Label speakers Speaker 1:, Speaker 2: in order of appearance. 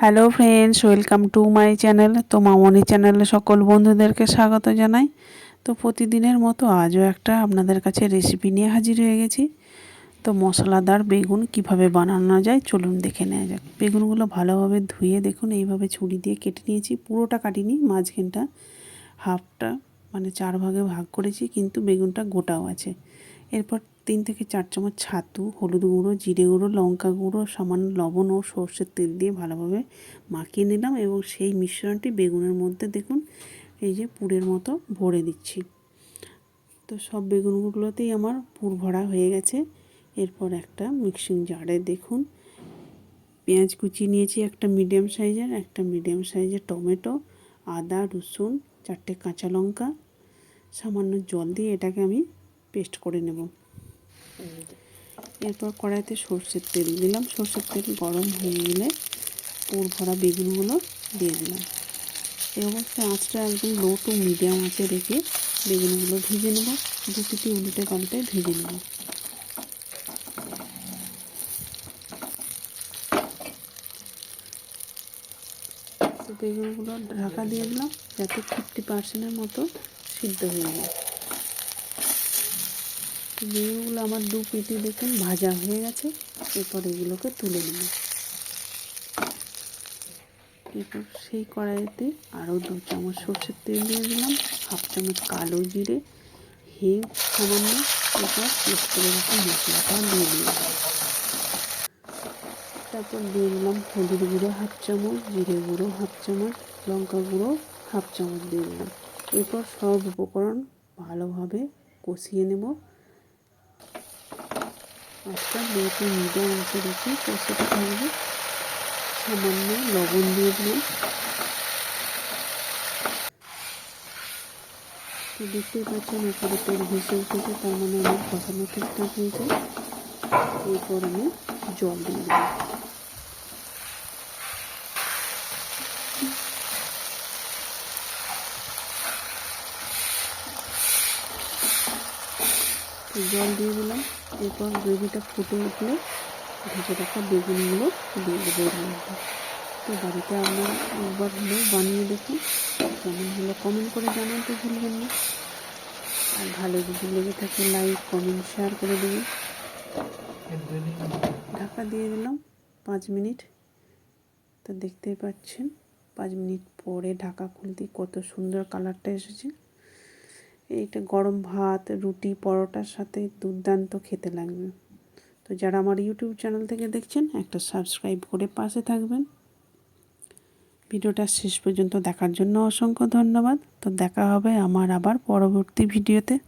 Speaker 1: Hello friends welcome to my channel তো মামনি চ্যানেলে সকল বন্ধুদেরকে স্বাগত জানাই। তো প্রতিদিনের মতো আজও একটা আপনাদের কাছে রেসিপি নিয়ে হাজির হয়ে গেছি। তো মশলাদার বেগুন কীভাবে বানানো যায় চলুন দেখে নেওয়া যাক। বেগুনগুলো ভালোভাবে ধুয়ে দেখুন, এইভাবে ছুরি দিয়ে কেটে নিয়েছি। পুরোটা কাটিনি, মাঝখানটা হাফটা মানে চার ভাগে ভাগ করেছি, কিন্তু বেগুনটা গোটাও আছে। এরপর তিন থেকে চার চামচ ছাতু, হলুদ গুঁড়ো, জিরে গুঁড়ো, লঙ্কা গুঁড়ো, সামান্য লবণ ও সর্ষের তেল দিয়ে ভালোভাবে মাখিয়ে নিলাম এবং সেই মিশ্রণটি বেগুনের মধ্যে দেখুন, এই যে পুরের মতো ভরে দিচ্ছি। তো সব বেগুনগুলোতেই আমার পুর ভরা হয়ে গেছে। এরপর একটা মিক্সিং জারে দেখুন, পেঁয়াজ কুচি নিয়েছি একটা মিডিয়াম সাইজের, একটা মিডিয়াম সাইজের টমেটো, আদা, রসুন, চারটে কাঁচা লঙ্কা, সামান্য জল দিয়ে এটাকে আমি পেস্ট করে নেব। এরপর কড়াইতে সর্ষের তেল দিলাম। সর্ষের তেল গরম হয়ে গেলে পুর ভরা বেগুনগুলো দিয়ে দিলাম। এই অবস্থায় আঁচটা একদম লো টু মিডিয়াম আঁচে রেখে বেগুনগুলো ভেজে নেব। দু পিটি উল্টে পাল্টে ভেজে নেব। বেগুনগুলো ঢাকা দিয়ে দিলাম যাতে ফিফটি পার্সেন্টের মতো সিদ্ধ হয়ে যায়। বেগুনগুলো আমার দু পেটি দেখুন ভাজা হয়ে গেছে। এরপর এগুলোকে তুলে নেব। এরপর সেই কড়াইতে আরও দু চামচ সর্ষের তেল দিয়ে দিলাম, হাফ চামচ কালো জিরে, হিং সামান্য, এরপর পেস্ট করে রাখা মশলাটা দিয়ে দিলাম। তারপর দিয়ে দিলাম হলুদ গুঁড়ো হাফ চামচ, জিরে গুঁড়ো হাফ চামচ, লঙ্কা গুঁড়ো হাফ চামচ দিয়ে দিলাম। এরপর সব উপকরণ ভালোভাবে কষিয়ে নেব। একটা মেয়েকে মিডিয়াম আঁচে রেখে কষাতে থাকবে সামান্য লবণ দিয়ে দিলাম। তো দেখতেই পাচ্ছেন উপরে তেল ভেসে উঠেছে, তার মানে আমার কষানো ঠিকঠাক হয়েছে। এরপর আমি জল দিয়ে দিলাম। জল দিয়ে দিলাম। এরপর গ্রেভিটা ফুটে উঠলে ভেজে রাখা বেগুনগুলো দিয়ে দেবো এর মধ্যে। তো বাড়িতে আপনারা একবার হলেও বানিয়ে দেখুন কেমন হলো কমেন্ট করে জানান তো ভুলবেন না। আর ভালো যদি লেগে থাকে লাইক কমেন্ট শেয়ার করে দেবেন। ঢাকা দিয়ে দিলাম পাঁচ মিনিট। তো দেখতেই পাচ্ছেন, পাঁচ মিনিট পরে ঢাকা খুলতে কত সুন্দর কালারটা এসেছে। এইটা গরম ভাত, রুটি, পরোটার সাথে দুর্দান্ত খেতে লাগবে। তো যারা আমার ইউটিউব চ্যানেল থেকে দেখছেন, একটা সাবস্ক্রাইব করে পাশে থাকবেন। ভিডিওটা শেষ পর্যন্ত দেখার জন্য অসংখ্য ধন্যবাদ। তো দেখা হবে আমার আবার পরবর্তী ভিডিওতে।